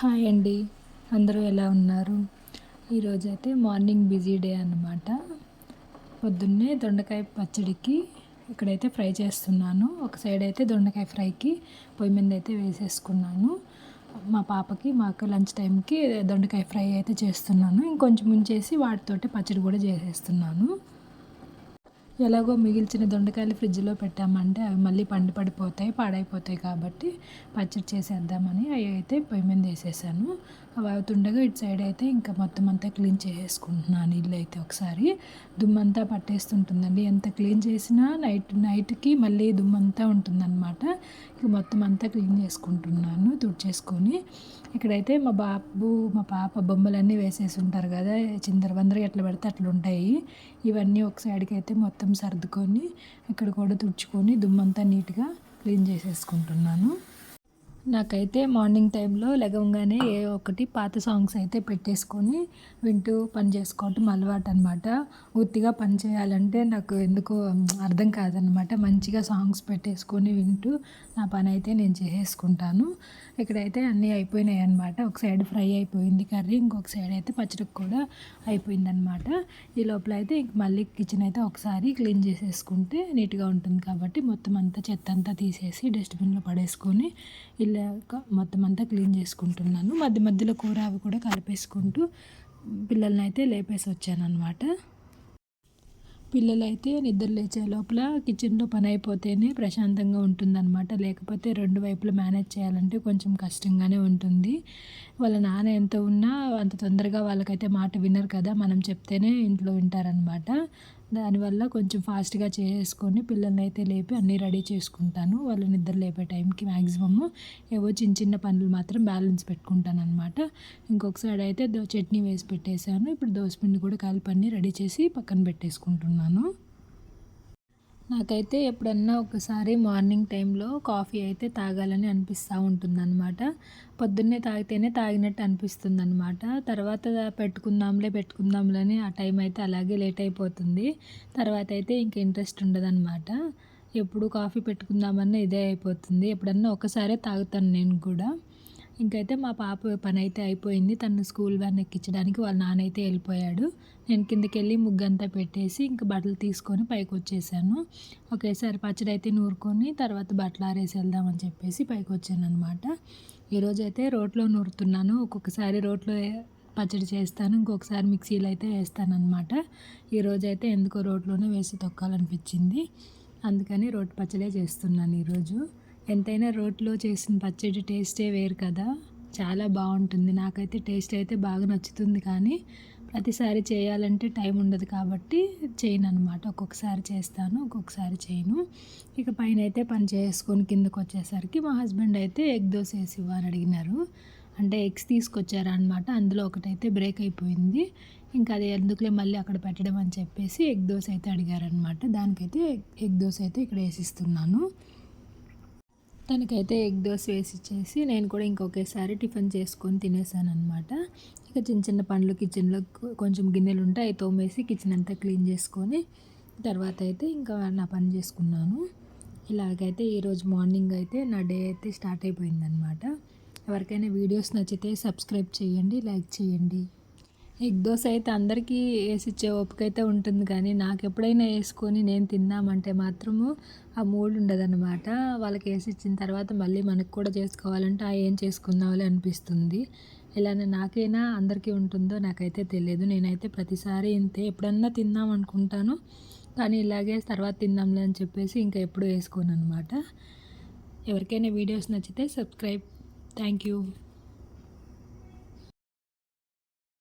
Hi అండి. అందరూ ఎలా ఉన్నారు? ఈరోజైతే మార్నింగ్ బిజీ డే అనమాట పొద్దున్నే దొండకాయ పచ్చడికి ఇక్కడైతే ఫ్రై చేస్తున్నాను. ఒక సైడ్ అయితే దొండకాయ ఫ్రైకి పొయ్యి మీద అయితే వేసేసుకున్నాను. మా పాపకి మాకు లంచ్ టైంకి దొండకాయ ఫ్రై అయితే చేస్తున్నాను. ఇంకొంచెం ముంచేసి వాటితోటి పచ్చడి కూడా చేసేస్తున్నాను. ఎలాగో మిగిల్చిన దొండకాయలు ఫ్రిడ్జ్లో పెట్టామంటే అవి మళ్ళీ పండు పడిపోతాయి పాడైపోతాయి కాబట్టి పచ్చడి చేసేద్దామని అవి అయితే పొయ్యి మీద వేసేసాను. అవి అవుతుండగా ఇటు సైడ్ అయితే ఇంకా మొత్తం అంతా క్లీన్ చేసేసుకుంటున్నాను ఇల్లు అయితే ఒకసారి. దుమ్మంతా పట్టేస్తుంటుందండి. ఎంత క్లీన్ చేసినా నైట్ నైట్కి మళ్ళీ దుమ్మంతా ఉంటుందన్నమాట. ఇక మొత్తం అంతా క్లీన్ చేసుకుంటున్నాను తుడిచేసుకొని. ఇక్కడైతే మా బాబు మా పాప బొమ్మలన్నీ వేసేసి ఉంటారు కదా చిందరబందరగా ఎట్లా పెడితే అట్లా ఉంటాయి. ఇవన్నీ ఒక సైడ్కి అయితే మొత్తం సర్దుకొని ఇక్కడ కూడా తుడుచుకొని దుమ్మంతా నీట్గా క్లీన్ చేసేసుకుంటున్నాను. నాకైతే మార్నింగ్ టైంలో లెగవగానే ఏ ఒకటి పాత సాంగ్స్ అయితే పెట్టేసుకొని వింటూ పని చేసుకోవటం అలవాటు అనమాట ఉత్తిగా పని చేయాలంటే నాకు ఎందుకో అర్థం కాదనమాట మంచిగా సాంగ్స్ పెట్టేసుకొని వింటూ నా పని అయితే నేను చేసేసుకుంటాను. ఇక్కడైతే అన్నీ అయిపోయినాయి అనమాట ఒక సైడ్ ఫ్రై అయిపోయింది కర్రీ ఇంకొక సైడ్ అయితే పచ్చడికి కూడా అయిపోయింది అనమాట ఈ లోపల అయితే ఇంక మళ్ళీ కిచెన్ అయితే ఒకసారి క్లీన్ చేసేసుకుంటే నీట్గా ఉంటుంది కాబట్టి మొత్తం అంతా చెత్త అంతా తీసేసి డస్ట్బిన్లో పడేసుకొని ఇలా మొత్తం అంతా క్లీన్ చేసుకుంటున్నాను. మధ్య మధ్యలో కూర అవి కూడా కలిపేసుకుంటూ పిల్లల్ని అయితే లేపేసి వచ్చాను అనమాట పిల్లలైతే నిద్ర లేచే లోపల కిచెన్లో పని అయిపోతేనే ప్రశాంతంగా ఉంటుందన్నమాట. లేకపోతే రెండు వైపులు మేనేజ్ చేయాలంటే కొంచెం కష్టంగానే ఉంటుంది. వాళ్ళ నాన్న ఎంత ఉన్నా అంత తొందరగా వాళ్ళకైతే మాట వినరు కదా మనం చెప్తేనే ఇంట్లో వింటారనమాట దానివల్ల కొంచెం ఫాస్ట్గా చేసుకొని పిల్లల్ని అయితే లేపి అన్నీ రెడీ చేసుకుంటాను. వాళ్ళు నిద్ర లేపే టైంకి మ్యాక్సిమమ్ ఏవో చిన్న చిన్న పనులు మాత్రం బ్యాలెన్స్ పెట్టుకుంటాను అనమాట ఇంకొక సైడ్ అయితే చట్నీ వేసి పెట్టేశాను. ఇప్పుడు దోసపిండి కూడా కలిపి అన్నీ రెడీ చేసి పక్కన పెట్టేసుకుంటున్నాను. నాకైతే ఎప్పుడన్నా ఒకసారి మార్నింగ్ టైంలో కాఫీ అయితే తాగాలని అనిపిస్తూ ఉంటుందన్నమాట. పొద్దున్నే తాగితేనే తాగినట్టు అనిపిస్తుంది అనమాట తర్వాత పెట్టుకుందాంలే పెట్టుకుందాంలే అని ఆ టైం అయితే అలాగే లేట్ అయిపోతుంది. తర్వాత అయితే ఇంక ఇంట్రెస్ట్ ఉండదన్నమాట. ఎప్పుడు కాఫీ పెట్టుకుందామన్నా ఇదే అయిపోతుంది. ఎప్పుడన్నా ఒకసారే తాగుతాను నేను కూడా. ఇంకైతే మా పాప పని అయితే అయిపోయింది. తను స్కూల్ వ్యాన్ ఎక్కించడానికి వాళ్ళ నాన్న అయితే వెళ్ళిపోయాడు. నేను కిందకి వెళ్ళి ముగ్గంతా పెట్టేసి ఇంక బట్టలు తీసుకొని పైకి వచ్చేసాను ఒకేసారి పచ్చడి అయితే నూరుకొని తర్వాత బట్టలు ఆరేసి వెళ్దామని చెప్పేసి పైకి వచ్చాను అనమాట ఈరోజు అయితే రోట్లో నూరుతున్నాను. ఒక్కొక్కసారి రోట్లో పచ్చడి చేస్తాను. ఇంకొకసారి మిక్సీలో అయితే వేస్తాను అనమాట ఈరోజు అయితే ఎందుకో రోట్లోనే వేసి తొక్కాలనిపించింది. అందుకని రోటి పచ్చడే చేస్తున్నాను ఈరోజు. ఎంతైనా రోట్లో చేసిన పచ్చడి టేస్టే వేరు కదా. చాలా బాగుంటుంది. నాకైతే టేస్ట్ అయితే బాగా నచ్చుతుంది కానీ ప్రతిసారి చేయాలంటే టైం ఉండదు కాబట్టి చేయను అనమాట ఒక్కొక్కసారి చేస్తాను ఒక్కొక్కసారి చేయను. ఇక పైన అయితే పని చేసుకొని కిందకు వచ్చేసరికి మా హస్బెండ్ అయితే ఎగ్ దోశ వేసి ఇవ్వని అడిగినారు. అంటే ఎగ్స్ తీసుకొచ్చారనమాట అందులో ఒకటైతే బ్రేక్ అయిపోయింది. ఇంకా అది ఎందుకులే మళ్ళీ అక్కడ పెట్టడం అని చెప్పేసి ఎగ్ దోశ అయితే అడిగారనమాట దానికైతే ఎగ్ దోశ అయితే ఇక్కడ వేసిస్తున్నాను తనకైతే ఎగ్ దోశ వేసి ఇచ్చేసి నేను కూడా ఇంకొకేసారి టిఫిన్ చేసుకొని తినేసాను అనమాట ఇక చిన్న చిన్న పండ్లు కిచెన్లో కొంచెం గిన్నెలు ఉంటే అవి తోమేసి కిచెన్ అంతా క్లీన్ చేసుకొని తర్వాత అయితే ఇంకా నా పని చేసుకున్నాను. ఇలాగైతే ఈరోజు మార్నింగ్ అయితే నా డే అయితే స్టార్ట్ అయిపోయిందనమాట ఎవరికైనా వీడియోస్ నచ్చితే సబ్స్క్రైబ్ చేయండి లైక్ చేయండి. ఎగ్ దోశ అయితే అందరికీ వేసిచ్చే ఓపిక అయితే ఉంటుంది కానీ నాకు ఎప్పుడైనా వేసుకొని నేను తిన్నామంటే మాత్రము ఆ మూడ్ ఉండదన్నమాట. వాళ్ళకి వేసి ఇచ్చిన తర్వాత మళ్ళీ మనకు కూడా చేసుకోవాలంటే ఆ ఏం చేసుకుందామని అనిపిస్తుంది. ఇలానే నాకైనా అందరికీ ఉంటుందో నాకైతే తెలియదు నేనైతే ప్రతిసారి ఇంతే. ఎప్పుడన్నా తిందాం అనుకుంటాను. కానీ ఇలాగే తర్వాత తిందాంలే అని చెప్పేసి ఇంకా ఎప్పుడు వేసుకోను అనమాట ఎవరికైనా వీడియోస్ నచ్చితే సబ్స్క్రైబ్. Thank you.